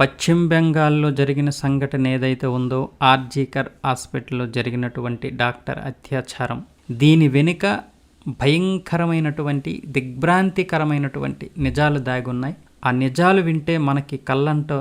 పశ్చిమ బెంగాల్లో జరిగిన సంఘటన ఏదైతే ఉందో ఆర్జీకర్ హాస్పిటల్లో జరిగినటువంటి డాక్టర్ అత్యాచారం. దీని వెనుక భయంకరమైనటువంటి దిగ్భ్రాంతికరమైనటువంటి నిజాలు దాగి ఉన్నాయి ఆ నిజాలు వింటే మనకి కళ్ళంట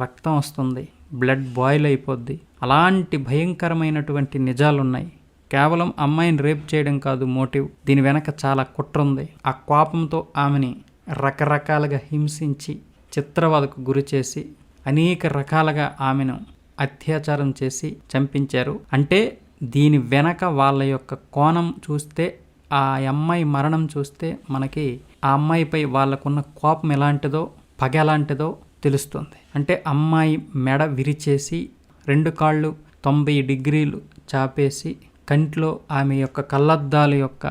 రక్తం వస్తుంది బ్లడ్ బాయిల్ అయిపోద్ది. అలాంటి భయంకరమైనటువంటి నిజాలు ఉన్నాయి కేవలం అమ్మాయిని రేప్ చేయడం కాదు మోటివ్. దీని వెనక చాలా కుట్ర ఉంది. ఆ కోపంతో ఆమెని రకరకాలుగా హింసించి చిత్రవదకు గురి చేసి అనేక రకాలుగా ఆమెను అత్యాచారం చేసి చంపించారు. అంటే దీని వెనక వాళ్ళ యొక్క కోణం చూస్తే ఆ అమ్మాయి మరణం చూస్తే మనకి ఆ అమ్మాయిపై వాళ్ళకున్న కోపం ఎలాంటిదో పగ ఎలాంటిదో తెలుస్తుంది. అంటే అమ్మాయి మెడ విరిచేసి రెండు కాళ్ళు తొంభై డిగ్రీలు చాపేసి కంట్లో ఆమె యొక్క కళ్ళద్దాల యొక్క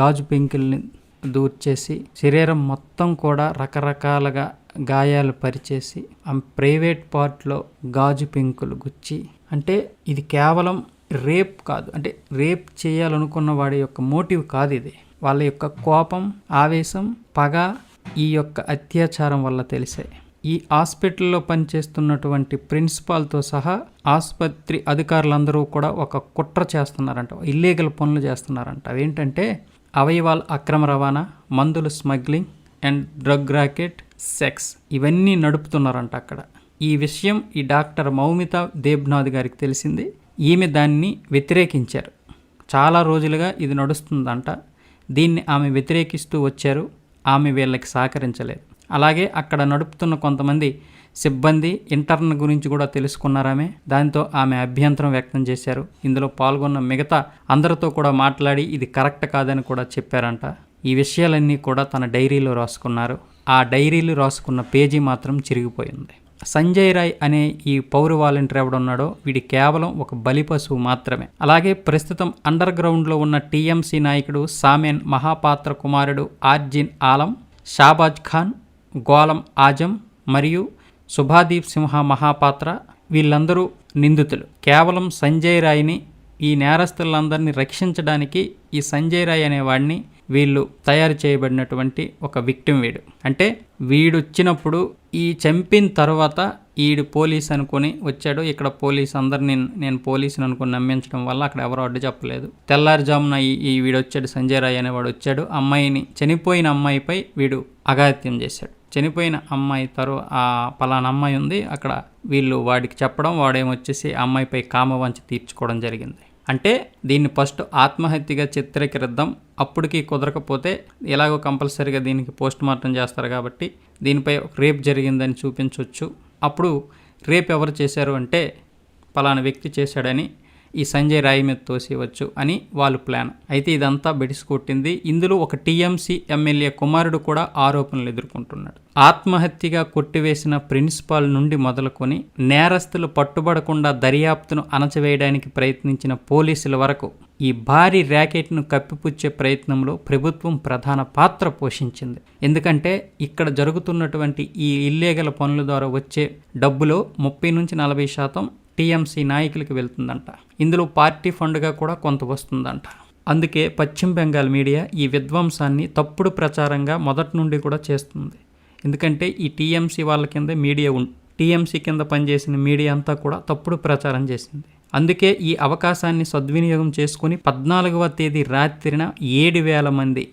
గాజు పెంకుల్ని దూర్చేసి శరీరం మొత్తం కూడా రకరకాలుగా గాయాలు పరిచేసి ఆమె ప్రైవేట్ పార్ట్లో గాజు పెంకులు గుచ్చి అంటే ఇది కేవలం రేప్ కాదు అంటే రేప్ చేయాలనుకున్న వాడి యొక్క మోటివ్ కాదు ఇది. వాళ్ళ యొక్క కోపం ఆవేశం పగ ఈ యొక్క అత్యాచారం వల్ల తెలిసాయి ఈ హాస్పిటల్లో పనిచేస్తున్నటువంటి ప్రిన్సిపాల్తో సహా ఆసుపత్రి అధికారులందరూ కూడా ఒక కుట్ర చేస్తున్నారంట ఇల్లీగల్ పనులు చేస్తున్నారంట. అవేంటంటే అవయవాల అక్రమ రవాణా మందుల smuggling and drug racket sex ఇవన్నీ నడుపుతున్నారంట అక్కడ. ఈ విషయం ఈ డాక్టర్ మౌమిత దేబ్నాథ్ గారికి తెలిసింది. ఈమె దాన్ని వ్యతిరేకించారు. చాలా రోజులుగా ఇది నడుస్తుందంట. దీన్ని ఆమె వ్యతిరేకిస్తూ వచ్చారు. ఆమె వీళ్ళకి సహకరించలేదు. అలాగే అక్కడ నడుపుతున్న కొంతమంది సిబ్బంది ఇంటర్న్ గురించి కూడా తెలుసుకున్నారామె దాంతో ఆమె అభ్యంతరం వ్యక్తం చేశారు. ఇందులో పాల్గొన్న మిగతా అందరితో కూడా మాట్లాడి ఇది కరెక్ట్ కాదని కూడా చెప్పారంట. ఈ విషయాలన్నీ కూడా తన డైరీలో రాసుకున్నారు. ఆ డైరీలు రాసుకున్న పేజీ మాత్రం చిరిగిపోయింది. సంజయ్ రాయ్ అనే ఈ పౌర వాలంటీర్ ఎవడున్నాడో వీడి కేవలం ఒక బలి పశువు మాత్రమే. అలాగే ప్రస్తుతం అండర్ గ్రౌండ్లో ఉన్న టీఎంసీ నాయకుడు సామెన్ మహాపాత్ర కుమారుడు ఆర్జిన్ ఆలం షాబాజ్ ఖాన్ గోలం ఆజం మరియు సుభాదీప్ సింహ మహాపాత్ర వీళ్ళందరూ నిందితులు. కేవలం సంజయ్ రాయ్ని ఈ నేరస్తులందరినీ రక్షించడానికి ఈ సంజయ్ రాయ్ అనేవాడిని వీళ్ళు తయారు చేయబడినటువంటి ఒక విక్టిమ్ వీడు. అంటే వీడు వచ్చినప్పుడు ఈ చంపిన తర్వాత ఈడు పోలీస్ అనుకుని వచ్చాడు. ఇక్కడ పోలీస్ అందరిని నేను పోలీసుని అనుకుని నమ్మించడం వల్ల అక్కడ ఎవరు అడ్డు చెప్పలేదు. తెల్లారుజామున ఈ ఈ వీడు వచ్చాడు సంజయ్ రాయ్ అనేవాడు వచ్చాడు. అమ్మాయిని చనిపోయిన అమ్మాయిపై వీడు అఘాత్యం చేశాడు. చనిపోయిన అమ్మాయి తరు ఆ పలానా అమ్మాయి ఉంది. అక్కడ వీళ్ళు వాడికి చెప్పడం వాడేమొచ్చేసి అమ్మాయిపై కామవంచి తీర్చుకోవడం జరిగింది. అంటే దీన్ని ఫస్ట్ ఆత్మహత్యగా చిత్రీకరిద్దాం. అప్పటికి కుదరకపోతే ఎలాగో కంపల్సరీగా దీనికి పోస్ట్ మార్టం చేస్తారు కాబట్టి దీనిపై ఒక రేప్ జరిగిందని చూపించవచ్చు అప్పుడు రేప్ ఎవరు చేశారు అంటే పలానా వ్యక్తి చేశాడని ఈ సంజయ్ రాయ్ మీద తోసేయవచ్చు అని వాళ్ళు ప్లాన్. అయితే ఇదంతా బెడిసి కొట్టింది. ఇందులో ఒక టీఎంసీ ఎమ్మెల్యే కుమారుడు కూడా ఆరోపణలు ఎదుర్కొంటున్నాడు. ఆత్మహత్యగా కొట్టివేసిన ప్రిన్సిపాల్ నుండి మొదలుకొని నేరస్తులు పట్టుబడకుండా దర్యాప్తును అణచివేయడానికి ప్రయత్నించిన పోలీసుల వరకు ఈ భారీ ర్యాకెట్ను కప్పిపుచ్చే ప్రయత్నంలో ప్రభుత్వం ప్రధాన పాత్ర పోషించింది. ఎందుకంటే ఇక్కడ జరుగుతున్నటువంటి ఈ ఇల్లీగల్ పనుల ద్వారా వచ్చే డబ్బులో ముప్పై నుంచి నలభై శాతం టీఎంసీ నాయకులకి వెళ్తుందంట. ఇందులో పార్టీ ఫండ్గా కూడా కొంత వస్తుందంట. అందుకే పశ్చిమ బెంగాల్ మీడియా ఈ విధ్వంసాన్ని తప్పుడు ప్రచారంగా మొదటి నుండి కూడా చేస్తుంది. ఎందుకంటే ఈ టీఎంసీ వాళ్ళ కింద మీడియా ఉం టీఎంసీ కింద పనిచేసిన మీడియా అంతా కూడా తప్పుడు ప్రచారం చేసింది. అందుకే ఈ అవకాశాన్ని సద్వినియోగం చేసుకుని పద్నాలుగవ తేదీ రాత్రిన ఏడు వేల మంది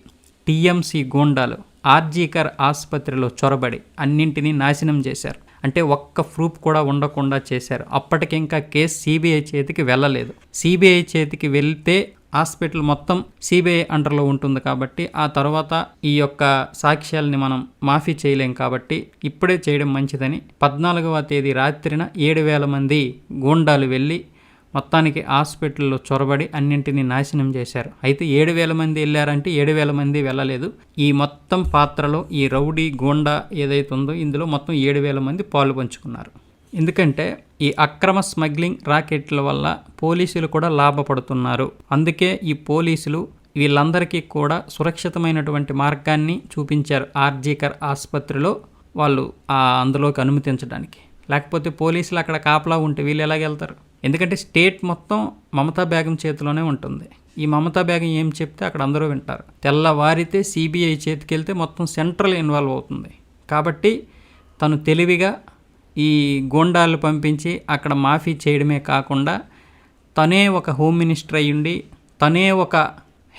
టీఎంసీ గూండాలు ఆర్జీకర్ ఆసుపత్రిలో చొరబడి అన్నింటినీ నాశనం చేశారు. అంటే ఒక్క ప్రూఫ్ కూడా ఉండకుండా చేశారు. అప్పటికి ఇంకా కేసు సిబిఐ చేతికి వెళ్ళలేదు. సిబిఐ చేతికి వెళ్తే హాస్పిటల్ మొత్తం సిబిఐ అండర్లో ఉంటుంది కాబట్టి ఆ తర్వాత ఈ యొక్క సాక్ష్యాలని మనం మాఫీ చేయలేం కాబట్టి ఇప్పుడే చేయడం మంచిదని పద్నాలుగవ తేదీ రాత్రిన ఏడు వేల మంది గూండాలు వెళ్ళి మొత్తానికి హాస్పిటల్లో చొరబడి అన్నింటినీ నాశనం చేశారు. అయితే ఏడు వేల మంది వెళ్ళారంటే ఏడు వేల మంది వెళ్ళలేదు. ఈ మొత్తం పాత్రలో ఈ రౌడీ గోండా ఏదైతే ఉందో ఇందులో మొత్తం ఏడు వేల మంది పాలు పంచుకున్నారు. ఎందుకంటే ఈ అక్రమ స్మగ్లింగ్ రాకెట్ల వల్ల పోలీసులు కూడా లాభపడుతున్నారు. అందుకే ఈ పోలీసులు వీళ్ళందరికీ కూడా సురక్షితమైనటువంటి మార్గాన్ని చూపించారు ఆర్జీకర్ ఆసుపత్రిలో వాళ్ళు అందులోకి అనుమతించడానికి. లేకపోతే పోలీసులు అక్కడ కాపలా ఉంటే వీళ్ళు ఎలాగెళ్తారు? ఎందుకంటే స్టేట్ మొత్తం మమతా బేగం చేతిలోనే ఉంటుంది. ఈ మమతా బేగం ఏం చెప్తే అక్కడ అందరూ వింటారు. తెల్లవారితే సిబిఐ చేతికి వెళ్తే మొత్తం సెంట్రల్ ఇన్వాల్వ్ అవుతుంది. కాబట్టి తను తెలివిగా ఈ గోండాలు పంపించి అక్కడ మాఫీ చేయడమే కాకుండా తనే ఒక హోమ్ మినిస్టర్ అయ్యుండి తనే ఒక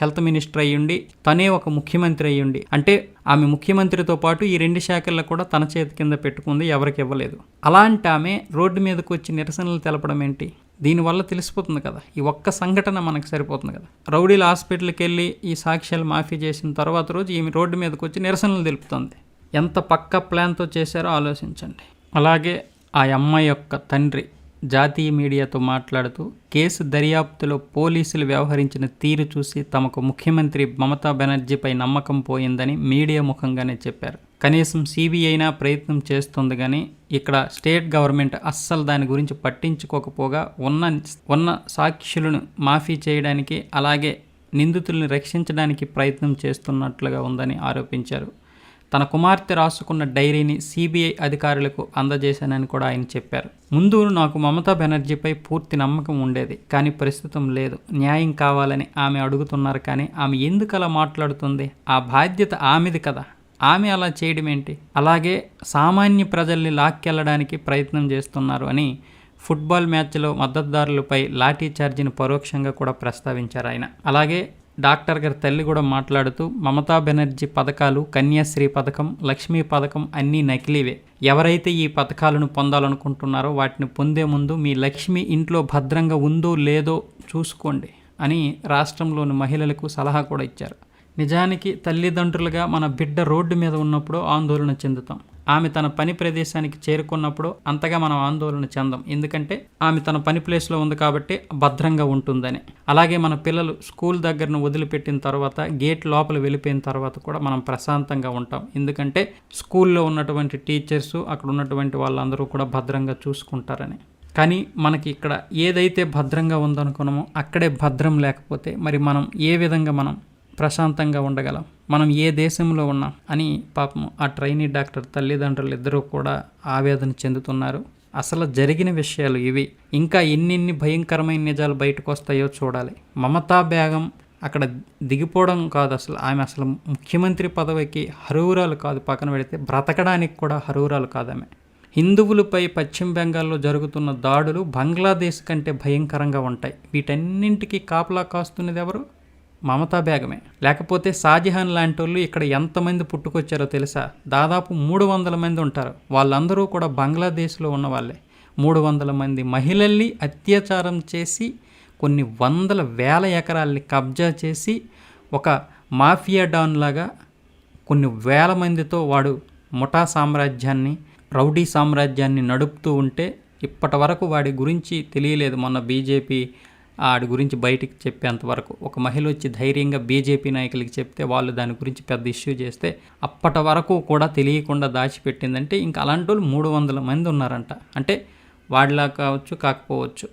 హెల్త్ మినిస్టర్ అయ్యుండి తనే ఒక ముఖ్యమంత్రి అయ్యుండి. అంటే ఆమె ముఖ్యమంత్రితో పాటు ఈ రెండు శాఖల్లో కూడా తన చేతి కింద పెట్టుకుంది ఎవరికి ఇవ్వలేదు. అలాంటి ఆమె రోడ్డు మీదకు వచ్చి నిరసనలు తెలపడం ఏంటి? దీనివల్ల తెలిసిపోతుంది కదా. ఈ ఒక్క సంఘటన మనకు సరిపోతుంది కదా. రౌడీల హాస్పిటల్కి వెళ్ళి ఈ సాక్ష్యాలు మాఫీ చేసిన తర్వాత రోజు ఈమె రోడ్డు మీదకి వచ్చి నిరసనలు తెలుపుతుంది. ఎంత పక్క ప్లాన్తో చేశారో ఆలోచించండి. అలాగే ఆ అమ్మాయి యొక్క తండ్రి జాతీయ మీడియాతో మాట్లాడుతూ కేసు దర్యాప్తులో పోలీసులు వ్యవహరించిన తీరు చూసి తమకు ముఖ్యమంత్రి మమతా బెనర్జీపై నమ్మకం పోయిందని మీడియా ముఖంగానే చెప్పారు. కనీసం సిబిఐనా ప్రయత్నం చేస్తుంది కానీ ఇక్కడ స్టేట్ గవర్నమెంట్ అస్సలు దాని గురించి పట్టించుకోకపోగా ఉన్న ఉన్న సాక్షులను మాఫీ చేయడానికి అలాగే నిందితుల్ని రక్షించడానికి ప్రయత్నం చేస్తున్నట్లుగా ఉందని ఆరోపించారు. తన కుమార్తె రాసుకున్న డైరీని సిబిఐ అధికారులకు అందజేశానని కూడా ఆయన చెప్పారు. ముందు నాకు మమతా బెనర్జీపై పూర్తి నమ్మకం ఉండేది కానీ ప్రస్తుతం లేదు. న్యాయం కావాలని ఆమె అడుగుతున్నారు కానీ ఆమె ఎందుకు అలా మాట్లాడుతుంది? ఆ బాధ్యత ఆమెది కదా. ఆమె అలా చేయడం ఏంటి? అలాగే సామాన్య ప్రజల్ని లాక్కెళ్ళడానికి ప్రయత్నం చేస్తున్నారు అని ఫుట్బాల్ మ్యాచ్లో మద్దతుదారులపై లాఠీ ఛార్జీని పరోక్షంగా కూడా ప్రస్తావించారు ఆయన. అలాగే డాక్టర్ గారి తల్లి కూడా మాట్లాడుతూ మమతా బెనర్జీ పథకాలు కన్యాశ్రీ పథకం లక్ష్మీ పథకం అన్నీ నకిలీవే. ఎవరైతే ఈ పథకాలను పొందాలనుకుంటున్నారో వాటిని పొందే ముందు మీ లక్ష్మి ఇంట్లో భద్రంగా ఉందో లేదో చూసుకోండి అని రాష్ట్రంలోని మహిళలకు సలహా కూడా ఇచ్చారు. నిజానికి తల్లిదండ్రులుగా మన బిడ్డ రోడ్డు మీద ఉన్నప్పుడు ఆందోళన చెందుతాం. ఆమె తన పని ప్రదేశానికి చేరుకున్నప్పుడు అంతగా మనం ఆందోళన చెందాం. ఎందుకంటే ఆమె తన పని ప్లేస్లో ఉంది కాబట్టి భద్రంగా ఉంటుందని. అలాగే మన పిల్లలు స్కూల్ దగ్గరను వదిలిపెట్టిన తర్వాత గేట్ లోపల వెళ్ళిపోయిన తర్వాత కూడా మనం ప్రశాంతంగా ఉంటాం. ఎందుకంటే స్కూల్లో ఉన్నటువంటి టీచర్స్ అక్కడ ఉన్నటువంటి వాళ్ళందరూ కూడా భద్రంగా చూసుకుంటారని. కానీ మనకి ఇక్కడ ఏదైతే భద్రంగా ఉందనుకున్నామో అక్కడే భద్రం లేకపోతే మరి మనం ఏ విధంగా మనం ప్రశాంతంగా ఉండగలం. మనం ఏ దేశంలో ఉన్నాం అని పాపం ఆ ట్రైనీ డాక్టర్ తల్లిదండ్రులు ఇద్దరూ కూడా ఆవేదన చెందుతున్నారు. అసలు జరిగిన విషయాలు ఇవి. ఇంకా ఎన్నిన్ని భయంకరమైన నిజాలు బయటకు వస్తాయో చూడాలి. మమతా బేగం అక్కడ దిగిపోవడం కాదు అసలు. ఆమె అసలు ముఖ్యమంత్రి పదవికి హరూరాలు కాదు. పక్కన పెడితే బ్రతకడానికి కూడా హరూరాలు కాదు ఆమె. హిందువులపై పశ్చిమ బెంగాల్లో జరుగుతున్న దాడులు బంగ్లాదేశ్ కంటే భయంకరంగా ఉంటాయి. వీటన్నింటికి కాపలా కాస్తున్నది ఎవరు? మమతా బేగమే. లేకపోతే షాజహాన్ లాంటి వాళ్ళు ఇక్కడ ఎంతమంది పుట్టుకొచ్చారో తెలుసా? దాదాపు మూడు వందల మంది ఉంటారు. వాళ్ళందరూ కూడా బంగ్లాదేశ్లో ఉన్న వాళ్ళే. మూడు వందల మంది మహిళల్ని అత్యాచారం చేసి కొన్ని వందల వేల ఎకరాల్ని కబ్జా చేసి ఒక మాఫియా డాన్ లాగా కొన్ని వేల మందితో వాడు ముఠా సామ్రాజ్యాన్ని రౌడీ సామ్రాజ్యాన్ని నడుపుతూ ఉంటే ఇప్పటి వరకు వాడి గురించి తెలియలేదు మొన్న బీజేపీ ఆడి గురించి బయటికి చెప్పేంతవరకు ఒక మహిళ వచ్చి ధైర్యంగా బీజేపీ నాయకులకి చెప్తే వాళ్ళు దాని గురించి పెద్ద ఇష్యూ చేస్తే అప్పటి వరకు కూడా తెలియకుండా దాచిపెట్టిందంటే ఇంకా అలాంటి వాళ్ళు మూడు వందల మంది ఉన్నారంట. అంటే వాడిలా కావచ్చు కాకపోవచ్చు.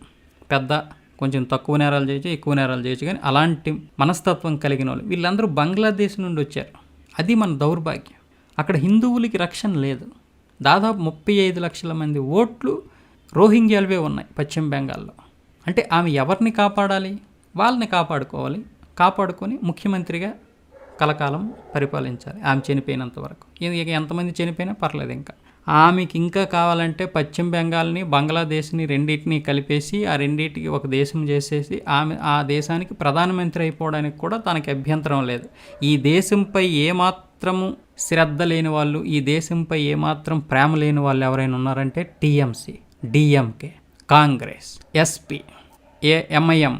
పెద్ద కొంచెం తక్కువ నేరాలు చేయొచ్చు ఎక్కువ నేరాలు చేయొచ్చు. కానీ అలాంటి మనస్తత్వం కలిగిన వాళ్ళు వీళ్ళందరూ బంగ్లాదేశ్ నుండి వచ్చారు. అది మన దౌర్భాగ్యం. అక్కడ హిందువులకి రక్షణ లేదు. దాదాపు ముప్పై ఐదు లక్షల మంది ఓట్లు రోహింగ్యాలవే ఉన్నాయి పశ్చిమ బెంగాల్లో. అంటే ఆమె ఎవరిని కాపాడాలి? వాళ్ళని కాపాడుకోవాలి. కాపాడుకొని ముఖ్యమంత్రిగా కలకాలం పరిపాలించాలి. ఆమె చనిపోయినంత వరకు. ఇది ఇక ఎంతమంది చనిపోయినా పర్లేదు ఇంకా. ఆమెకి ఇంకా కావాలంటే పశ్చిమ బెంగాల్ని బంగ్లాదేశ్ని రెండింటిని కలిపేసి ఆ రెండింటికి ఒక దేశం చేసేసి ఆమె ఆ దేశానికి ప్రధానమంత్రి అయిపోవడానికి కూడా తనకి అభ్యంతరం లేదు. ఈ దేశంపై ఏమాత్రము శ్రద్ధ లేని వాళ్ళు ఈ దేశంపై ఏమాత్రం ప్రేమ లేని వాళ్ళు ఎవరైనా ఉన్నారంటే TMC DMK Congress SP. A MIM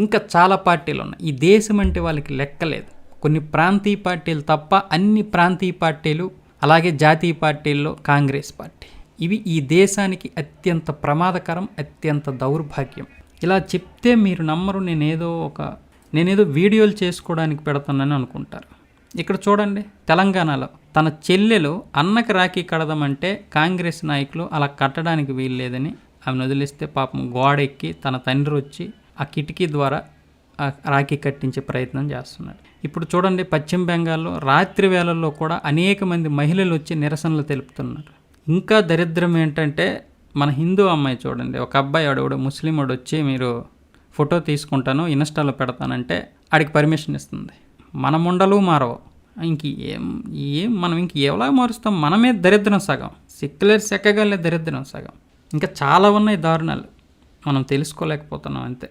ఇంకా చాలా పార్టీలు ఉన్నాయి. ఈ దేశం అంటే వాళ్ళకి లెక్కలేదు కొన్ని ప్రాంతీయ పార్టీలు తప్ప అన్ని ప్రాంతీయ పార్టీలు అలాగే జాతీయ పార్టీల్లో కాంగ్రెస్ పార్టీ. ఇవి ఈ దేశానికి అత్యంత ప్రమాదకరం అత్యంత దౌర్భాగ్యం. ఇలా చెప్తే మీరు నమ్మరు నేనేదో ఒక నేనేదో వీడియోలు చేసుకోవడానికి పెడతానని అనుకుంటారు. ఇక్కడ చూడండి తెలంగాణలో తన చెల్లెలు అన్నకి రాఖీ కడదామంటే కాంగ్రెస్ నాయకులు అలా కట్టడానికి వీల్లేదని ఆమెను వదిలిస్తే పాపం గోడ ఎక్కి తన తండ్రి వచ్చి ఆ కిటికీ ద్వారా రాఖీ కట్టించే ప్రయత్నం చేస్తున్నాడు. ఇప్పుడు చూడండి పశ్చిమ బెంగాల్లో రాత్రి వేళల్లో కూడా అనేక మంది మహిళలు వచ్చి నిరసనలు తెలుపుతున్నారు. ఇంకా దరిద్రం ఏంటంటే మన హిందూ అమ్మాయి చూడండి ఒక అబ్బాయి ఆడవాడు ముస్లిం వాడు వచ్చి మీరు ఫోటో తీసుకుంటాను ఇన్స్టాలో పెడతానంటే ఆడికి పర్మిషన్ ఇస్తుంది. మన ముండలు మారవు. ఇంక ఏం ఏం మనం ఇంక ఎలా మారుస్తాం? మనమే దరిద్రం సగం. సెక్యులర్ సెక్కగలే దరిద్రం సగం. ఇంకా చాలా ఉన్నాయి దారుణాలు. మనం తెలుసుకోలేకపోతున్నాం అంతే.